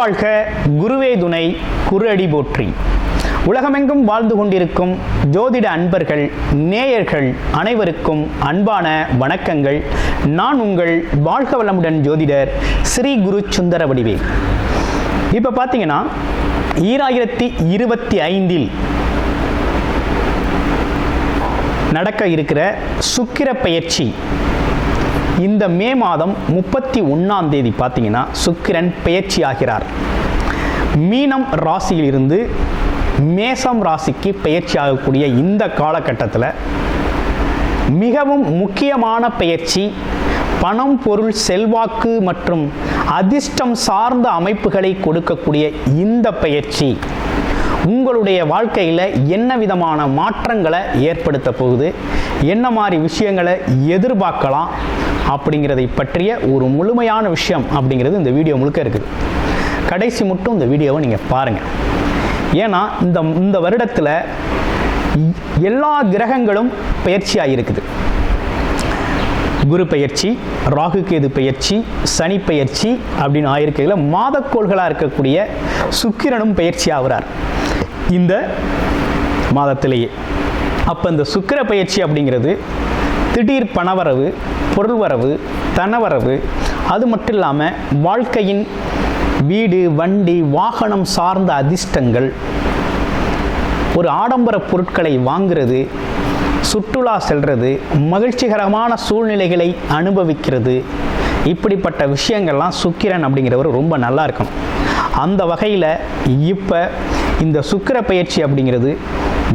வாழ்க குருவே துணை குரு அடி போற்றி. உலகமெங்கும் வாழ்ந்து கொண்டிருக்கும் ஜோதிட அன்பர்கள் நேயர்கள் அனைவருக்கும் அன்பான வணக்கங்கள். நான் உங்கள் வாழ்க வளமுடன் ஜோதிடர் ஸ்ரீ குரு சுந்தர வடிவேல் இப்போ பார்த்தீங்கன்னா ஈராயிரத்தி இருபத்தி ஐந்தில் நடக்க இருக்கிற சுக்கிர பயிற்சி. இந்த மே மாதம் முப்பத்தி ஒன்றாம் தேதி பார்த்தீங்கன்னா சுக்கிரன் பெயர்ச்சி ஆகிறார் மீனம் ராசியிலிருந்து மேசம் ராசிக்கு பெயர்ச்சி ஆகக்கூடிய இந்த காலகட்டத்தில் மிகவும் முக்கியமான பெயர்ச்சி பணம் பொருள் செல்வாக்கு மற்றும் அதிர்ஷ்டம் சார்ந்த அமைப்புகளை கொடுக்கக்கூடிய இந்த பயிற்சி உங்களுடைய வாழ்க்கையில் என்ன விதமான மாற்றங்களை ஏற்படுத்த போகுது? என்ன மாதிரி விஷயங்களை எதிர்பார்க்கலாம்? அப்படிங்கிறதை பற்றிய ஒரு முழுமையான விஷயம் அப்படிங்கிறது இந்த வீடியோ முழுக்க இருக்குது. கடைசி மட்டும் இந்த வீடியோவை நீங்கள் பாருங்கள் ஏன்னா இந்த இந்த வருடத்தில் எல்லா கிரகங்களும் பயிற்சியாக இருக்குது. குரு பெயர்ச்சி ராகு கேது பெயர்ச்சி சனி பெயர்ச்சி அப்படின்னு ஆயிருக்கையில் மாதக்கோள்களாக இருக்கக்கூடிய சுக்கிரனும் பயிற்சி ஆகிறார். இந்த மாதத்திலேயே. அப்போ இந்த சுக்கிர பயிற்சி அப்படிங்கிறது திடீர் பணவரவு பொருள் வரவு தனவரவு அது மட்டும் இல்லாமல் வாழ்க்கையின் வீடு வண்டி வாகனம் சார்ந்த அதிர்ஷ்டங்கள் ஒரு ஆடம்பர பொருட்களை வாங்குறது சுற்றுலா செல்வது மகிழ்ச்சிகரமான சூழ்நிலைகளை அனுபவிக்கிறது. இப்படிப்பட்ட விஷயங்கள்லாம் சுக்கிரன் அப்படிங்கிறவர் ரொம்ப நல்லா இருக்கும் அந்த வகையில் இப்போ இந்த சுக்கிர பயிற்சி அப்படிங்கிறது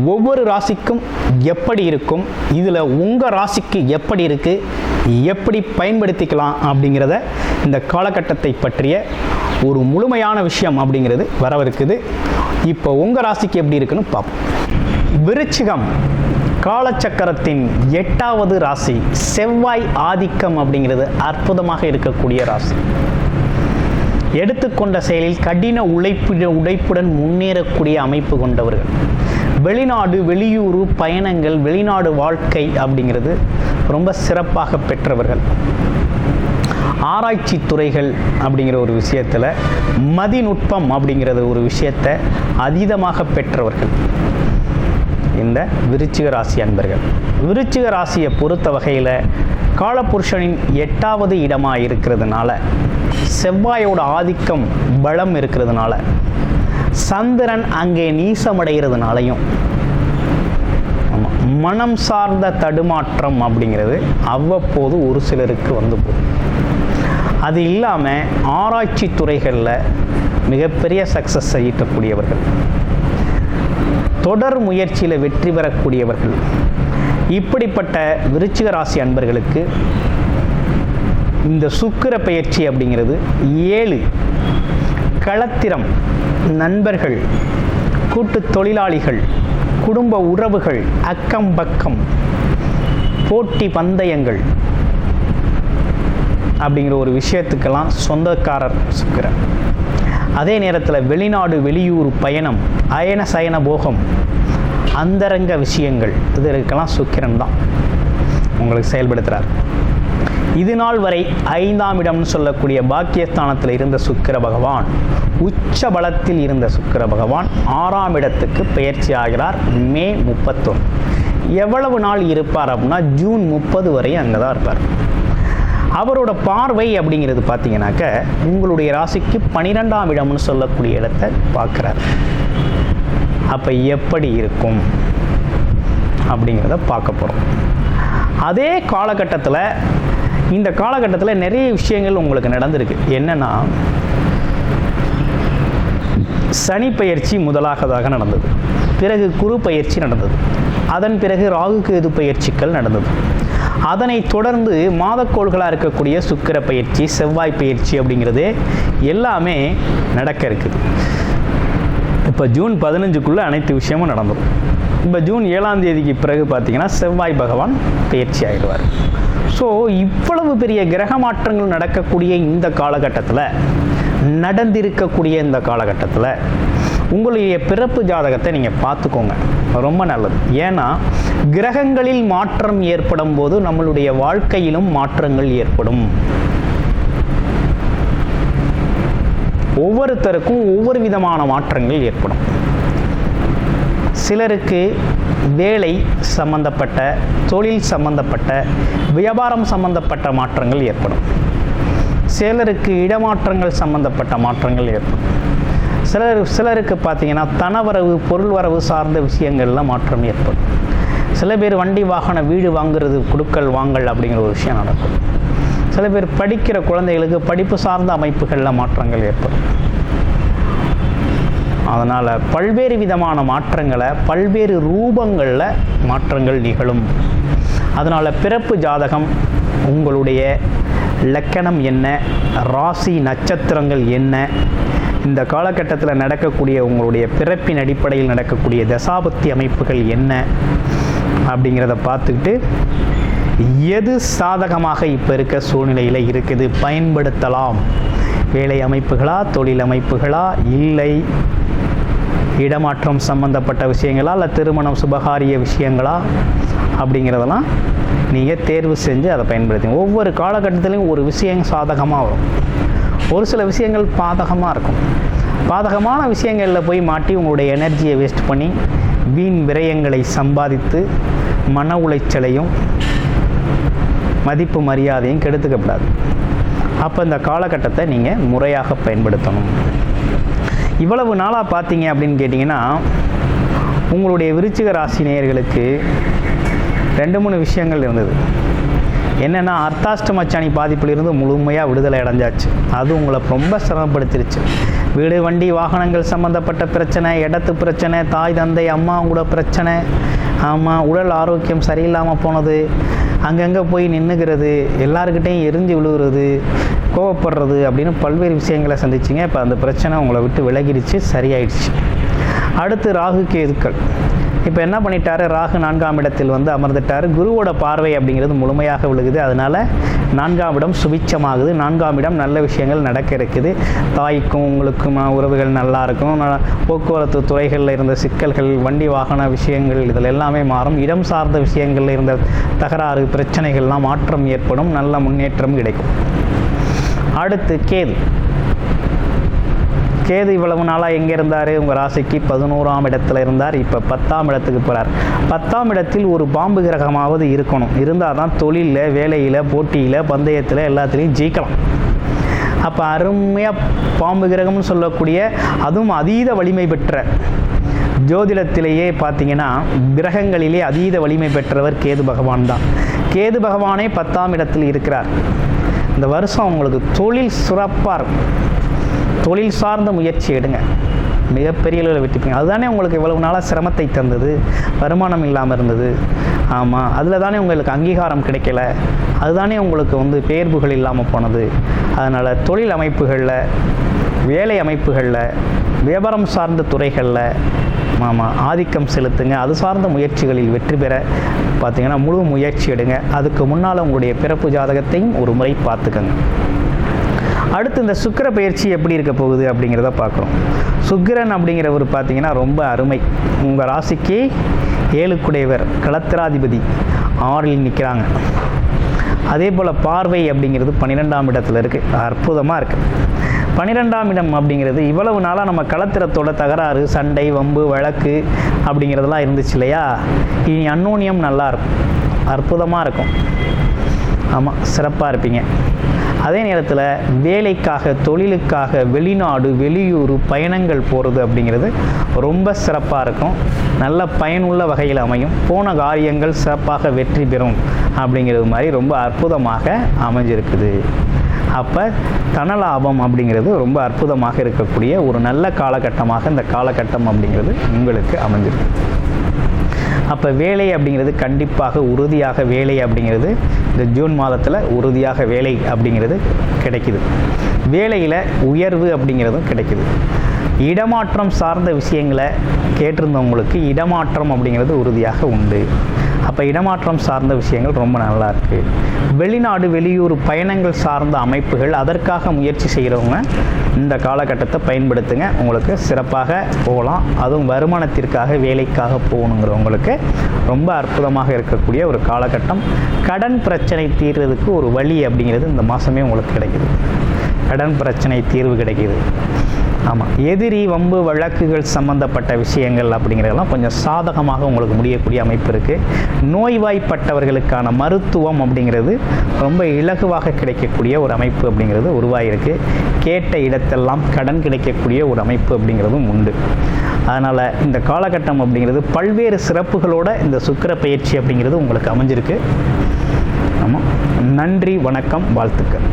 ஒவ்வொரு ராசிக்கும் எப்படி இருக்கும்? இதில் உங்கள் ராசிக்கு எப்படி இருக்குது எப்படி பயன்படுத்திக்கலாம் அப்படிங்கிறத இந்த காலகட்டத்தை பற்றிய ஒரு முழுமையான விஷயம் அப்படிங்கிறது வரவிருக்குது. இப்போ உங்கள் ராசிக்கு எப்படி இருக்குன்னு பார்ப்போம். விருச்சிகம் காலச்சக்கரத்தின் எட்டாவது ராசி செவ்வாய் ஆதிக்கம் அப்படிங்கிறது அற்புதமாக இருக்கக்கூடிய ராசி. எடுத்துக்கொண்ட செயலில் கடின உழைப்பு உழைப்புடன் முன்னேறக்கூடிய அமைப்பு கொண்டவர்கள். வெளிநாடு வெளியூர் பயணங்கள் வெளிநாடு வாழ்க்கை அப்படிங்கிறது ரொம்ப சிறப்பாக பெற்றவர்கள். ஆராய்ச்சி துறைகள் அப்படிங்கிற ஒரு விஷயத்தில் மதிநுட்பம் அப்படிங்கிறது ஒரு விஷயத்தை அதீதமாக பெற்றவர்கள். இந்த விருச்சிக ராசி அன்பர்கள். விருச்சிக ராசியை பொறுத்த வகையில் காலபுருஷனின் எட்டாவது இடமாக இருக்கிறதுனால செவ்வாயோட ஆதிக்கம் பலம் இருக்கிறதுனால சந்திரன் அங்கே நீசமடைகிறதுனாலையும் மனம் சார்ந்த தடுமாற்றம் அப்படிங்கிறது அவ்வப்போது ஒரு சிலருக்கு வந்து போகும். அது இல்லாமல் ஆராய்ச்சி துறைகளில் மிகப்பெரிய சக்ஸஸ் ஈட்டக்கூடியவர்கள் தொடர் முயற்சியில் வெற்றி பெறக்கூடியவர்கள் இப்படிப்பட்ட விருச்சிக ராசி அன்பர்களுக்கு இந்த சுக்கிர பயிற்சி அப்படிங்கிறது ஏழு. களத்திரம் நண்பர்கள் கூட்டு தொழிலாளிகள் குடும்ப உறவுகள் அக்கம் பக்கம் போட்டி பந்தயங்கள் அப்படிங்கிற ஒரு விஷயத்துக்கெல்லாம் சொந்தக்காரர் சுக்கிரன். அதே நேரத்தில் வெளிநாடு வெளியூர் பயணம் அயன சயன போகம் அந்தரங்க விஷயங்கள் இதற்கெல்லாம் சுக்கிரன் தான். உங்களுக்கு செயல்படுத்துகிறார் இது நாள் வரை ஐந்தாம் இடம்னு சொல்லக்கூடிய பாக்கியஸ்தானத்தில் இருந்த சுக்கிர பகவான் உச்ச பலத்தில் இருந்த சுக்கிர பகவான் ஆறாம் இடத்துக்கு பயிற்சி ஆகிறார் மே முப்பத்தொன்று எவ்வளவு நாள் இருப்பார் அப்படின்னா ஜூன் முப்பது வரை அங்கே தான் இருப்பார். அவரோட பார்வை அப்படிங்கிறது பார்த்தீங்கன்னாக்க உங்களுடைய ராசிக்கு பனிரெண்டாம் இடம்னு சொல்லக்கூடிய இடத்தை பார்க்குறார். அப்போ எப்படி இருக்கும் அப்படிங்கிறத பார்க்க போகிறோம் அதே காலகட்டத்தில் இந்த காலகட்டத்தில் நிறைய விஷயங்கள் உங்களுக்கு நடந்திருக்கு. என்னன்னா சனி பயிற்சி முதலாகதாக நடந்தது. பிறகு குரு பயிற்சி நடந்தது. அதன் பிறகு ராகு கேது பயிற்சிகள் நடந்தது. அதனை தொடர்ந்து மாதக்கோள்களாக இருக்கக்கூடிய சுக்கிர பயிற்சி செவ்வாய் பயிற்சி அப்படிங்கிறது எல்லாமே நடக்க இருக்குது. இப்போ ஜூன் பதினஞ்சுக்குள்ளே அனைத்து விஷயமும் நடந்தது. இப்போ ஜூன் ஏழாம் தேதிக்கு பிறகு பார்த்தீங்கன்னா செவ்வாய் பகவான் பயிற்சி ஆகிடுவார் ஸோ இவ்வளவு பெரிய கிரக மாற்றங்கள் நடக்கக்கூடிய இந்த காலகட்டத்தில் நடந்திருக்கக்கூடிய இந்த காலகட்டத்தில் உங்களுடைய பிறப்பு ஜாதகத்தை நீங்கள் பார்த்துக்கோங்க. ரொம்ப நல்லது. ஏன்னா கிரகங்களில் மாற்றம் ஏற்படும் போது நம்மளுடைய வாழ்க்கையிலும் மாற்றங்கள் ஏற்படும். ஒவ்வொருத்தருக்கும் ஒவ்வொரு விதமான மாற்றங்கள் ஏற்படும். சிலருக்கு வேலை சம்பந்தப்பட்ட தொழில் சம்பந்தப்பட்ட வியாபாரம் சம்பந்தப்பட்ட மாற்றங்கள் ஏற்படும். சிலருக்கு இடமாற்றங்கள் சம்பந்தப்பட்ட மாற்றங்கள் ஏற்படும். சிலர் சிலருக்கு பார்த்தீங்கன்னா தனவரவு பொருள் வரவு சார்ந்த விஷயங்களில் மாற்றம் ஏற்படும். சில பேர் வண்டி வாகன வீடு வாங்குறது கொடுக்கல் வாங்கல் அப்படிங்கிற ஒரு விஷயம் நடக்கும். சில பேர் படிக்கிற குழந்தைகளுக்கு படிப்பு சார்ந்த அமைப்புகளில் மாற்றங்கள் ஏற்படும். அதனால் பல்வேறு விதமான மாற்றங்களை பல்வேறு ரூபங்களில் மாற்றங்கள் நிகழும். அதனால் பிறப்பு ஜாதகம் உங்களுடைய லக்கணம் என்ன ராசி நட்சத்திரங்கள் என்ன இந்த காலகட்டத்தில் நடக்கக்கூடிய உங்களுடைய பிறப்பின் அடிப்படையில் நடக்கக்கூடிய தசாபக்தி அமைப்புகள் என்ன அப்படிங்கிறத பார்த்துக்கிட்டு எது சாதகமாக இப்போ இருக்க சூழ்நிலையில் இருக்குது பயன்படுத்தலாம். வேலை அமைப்புகளா தொழில் அமைப்புகளா இல்லை இடமாற்றம் சம்பந்தப்பட்ட விஷயங்களா இல்லை திருமணம் சுபகாரிய விஷயங்களா அப்படிங்கிறதெல்லாம் நீங்கள் தேர்வு செஞ்சு அதை பயன்படுத்துங்க. ஒவ்வொரு காலகட்டத்திலையும் ஒரு விஷயம் சாதகமாக வரும். ஒரு சில விஷயங்கள் பாதகமாக இருக்கும். பாதகமான விஷயங்களில் போய் மாட்டி உங்களுடைய எனர்ஜியை வேஸ்ட் பண்ணி வீண் விரயங்களை சம்பாதித்து மன உளைச்சலையும் மதிப்பு மரியாதையும் கெடுத்துக்கப்படாது அப்போ இந்த காலகட்டத்தை நீங்கள் முறையாக பயன்படுத்தணும். இவ்வளவு நாளாக பார்த்தீங்க அப்படின்னு கேட்டிங்கன்னா உங்களுடைய விருச்சிக ராசி நேயர்களுக்கு ரெண்டு மூணு விஷயங்கள் இருந்தது. என்னென்னா அர்த்தாஷ்டமச்சாணி பாதிப்பிலிருந்து முழுமையாக விடுதலை அடைஞ்சாச்சு. அது உங்களை ரொம்ப சிரமப்படுத்திருச்சு. வீடு வண்டி வாகனங்கள் சம்மந்தப்பட்ட பிரச்சனை இடத்து பிரச்சனை தாய் தந்தை அம்மா கூட பிரச்சனை. ஆமாம் உடல் ஆரோக்கியம் சரியில்லாமல் போனது. அங்கங்கே போய் நின்றுக்கிறது எல்லாருக்கிட்டையும் எரிஞ்சு விழுகிறது கோவப்படுறது அப்படின்னு பல்வேறு விஷயங்களை சந்திச்சிங்க. இப்போ அந்த பிரச்சனை உங்களை விட்டு விலகிடுச்சு சரியாயிடுச்சு. அடுத்து ராகு கேதுக்கள். இப்போ என்ன பண்ணிட்டாரு? ராகு நான்காம் இடத்தில் வந்து அமர்ந்துட்டார். குருவோட பார்வை அப்படிங்கிறது முழுமையாக விழுகுது. அதனால் நான்காம் இடம் சுபிச்சமாகுது நான்காம் இடம் நல்ல விஷயங்கள் நடக்க இருக்குது. தாய்க்கும் உங்களுக்கும் உறவுகள் நல்லா இருக்கும். ந- போக்குவரத்து துறைகளில் இருந்த சிக்கல்கள் வண்டி வாகன விஷயங்கள் இதில் எல்லாமே மாறும். இடம் சார்ந்த விஷயங்களில் இருந்த தகராறு பிரச்சனைகள்லாம் மாற்றம் ஏற்படும். நல்ல முன்னேற்றம் கிடைக்கும். அடுத்து கேது. கேது இவ்வளவு நாளாக எங்கே இருந்தார்? உங்கள் ராசிக்கு பதினோராம் இடத்துல இருந்தார். இப்போ பத்தாம் இடத்துக்கு போகிறார் பத்தாம் இடத்தில் ஒரு பாம்பு கிரகமாவது இருக்கணும். இருந்தால் தான் தொழிலில் வேலையில் போட்டியில் பந்தயத்தில் எல்லாத்துலேயும் ஜெயிக்கலாம். அப்போ அருமையாக பாம்பு கிரகம்னு சொல்லக்கூடிய அதுவும் அதீத வலிமை பெற்ற ஜோதிடத்திலேயே பார்த்தீங்கன்னா கிரகங்களிலே அதீத வலிமை பெற்றவர் கேது பகவான் தான். கேது பகவானே பத்தாம் இடத்தில் இருக்கிறார். இந்த வருஷம் உங்களுக்கு தொழில் சிறப்பாக இருக்கும். தொழில் சார்ந்த முயற்சி எடுங்க. மிகப்பெரிய அளவில் வெட்டிப்பீங்க அதுதானே உங்களுக்கு இவ்வளவு நாளாக சிரமத்தை தந்தது. வருமானம் இல்லாமல் இருந்தது. ஆமாம் அதில் தானே உங்களுக்கு அங்கீகாரம் கிடைக்கல. அதுதானே உங்களுக்கு வந்து பெயர் புகழ் இல்லாமல் போனது. அதனால் தொழில் அமைப்புகளில் வேலை அமைப்புகளில் வியாபாரம் சார்ந்த துறைகளில் ஆமாம் ஆதிக்கம் செலுத்துங்க. அது சார்ந்த முயற்சிகளில் வெற்றி பெற பார்த்தீங்கன்னா முழு முயற்சி எடுங்க. அதுக்கு முன்னால் உங்களுடைய பிறப்பு ஜாதகத்தையும் ஒரு முறை பார்த்துக்கங்க. அடுத்து இந்த சுக்கிர பயிற்சி எப்படி இருக்க போகுது அப்படிங்கிறத பார்க்குறோம். சுக்கிரன் அப்படிங்கிறவர் பார்த்தீங்கன்னா ரொம்ப அருமை. உங்கள் ராசிக்கு ஏழுக்குடையவர் களத்திராதிபதி ஆறில் நிற்கிறாங்க அதே போல் பார்வை அப்படிங்கிறது பன்னிரெண்டாம் இடத்துல இருக்குது அற்புதமாக இருக்குது பன்னிரெண்டாம் இடம் அப்படிங்கிறது இவ்வளவு நாளாக நம்ம கலத்திரத்தோட தகராறு சண்டை வம்பு வழக்கு அப்படிங்கிறதெல்லாம் இருந்துச்சு இல்லையா? இனி அன்னோனியம் நல்லா இருக்கும். அற்புதமாக இருக்கும். ஆமாம் சிறப்பாக இருப்பீங்க. அதே நேரத்தில் வேலைக்காக தொழிலுக்காக வெளிநாடு வெளியூர் பயணங்கள் போகிறது அப்படிங்கிறது ரொம்ப சிறப்பாக இருக்கும். நல்ல பயனுள்ள வகையில் அமையும். போன காரியங்கள் சிறப்பாக வெற்றி பெறும் அப்படிங்கிறது மாதிரி ரொம்ப அற்புதமாக அமைஞ்சிருக்குது. அப்போ தனலாபம் அப்படிங்கிறது ரொம்ப அற்புதமாக இருக்கக்கூடிய ஒரு நல்ல காலகட்டமாக இந்த காலகட்டம் அப்படிங்கிறது உங்களுக்கு அமைஞ்சிருக்கு. அப்போ வேலை அப்படிங்கிறது கண்டிப்பாக உறுதியாக வேலை அப்படிங்கிறது இந்த ஜூன் மாதத்தில் உறுதியாக வேலை அப்படிங்கிறது கிடைக்குது. வேலையில் உயர்வு அப்படிங்கிறதும் கிடைக்குது. இடமாற்றம் சார்ந்த விஷயங்களை கேட்டிருந்தவங்களுக்கு இடமாற்றம் அப்படிங்கிறது உறுதியாக உண்டு. அப்போ இடமாற்றம் சார்ந்த விஷயங்கள் ரொம்ப நல்லா இருக்குது வெளிநாடு வெளியூர் பயணங்கள் சார்ந்த அமைப்புகள் அதற்காக முயற்சி செய்கிறவங்க இந்த காலகட்டத்தை பயன்படுத்துங்க. உங்களுக்கு சிறப்பாக போகலாம். அதுவும் வருமானத்திற்காக வேலைக்காக போகணுங்கிறவங்களுக்கு ரொம்ப அற்புதமாக இருக்கக்கூடிய ஒரு காலகட்டம். கடன் பிரச்சனை தீர்றதுக்கு ஒரு வழி அப்படிங்கிறது இந்த மாதமே உங்களுக்கு கிடைக்குது. கடன் பிரச்சனை தீர்வு கிடைக்கிது. ஆமாம் எதிரி வம்பு வழக்குகள் சம்பந்தப்பட்ட விஷயங்கள் அப்படிங்கிறதெல்லாம் கொஞ்சம் சாதகமாக உங்களுக்கு முடியக்கூடிய அமைப்பு இருக்குது நோய்வாய்ப்பட்டவர்களுக்கான மருத்துவம் அப்படிங்கிறது ரொம்ப இலகுவாக கிடைக்கக்கூடிய ஒரு அமைப்பு அப்படிங்கிறது உருவாகிருக்கு கேட்ட இடத்தெல்லாம் கடன் கிடைக்கக்கூடிய ஒரு அமைப்பு அப்படிங்கிறதும் உண்டு. அதனால் இந்த காலகட்டம் அப்படிங்கிறது பல்வேறு சிறப்புகளோட இந்த சுக்கிர பயிற்சி அப்படிங்கிறது உங்களுக்கு அமைஞ்சிருக்கு. ஆமாம் நன்றி வணக்கம் வாழ்த்துக்கள்.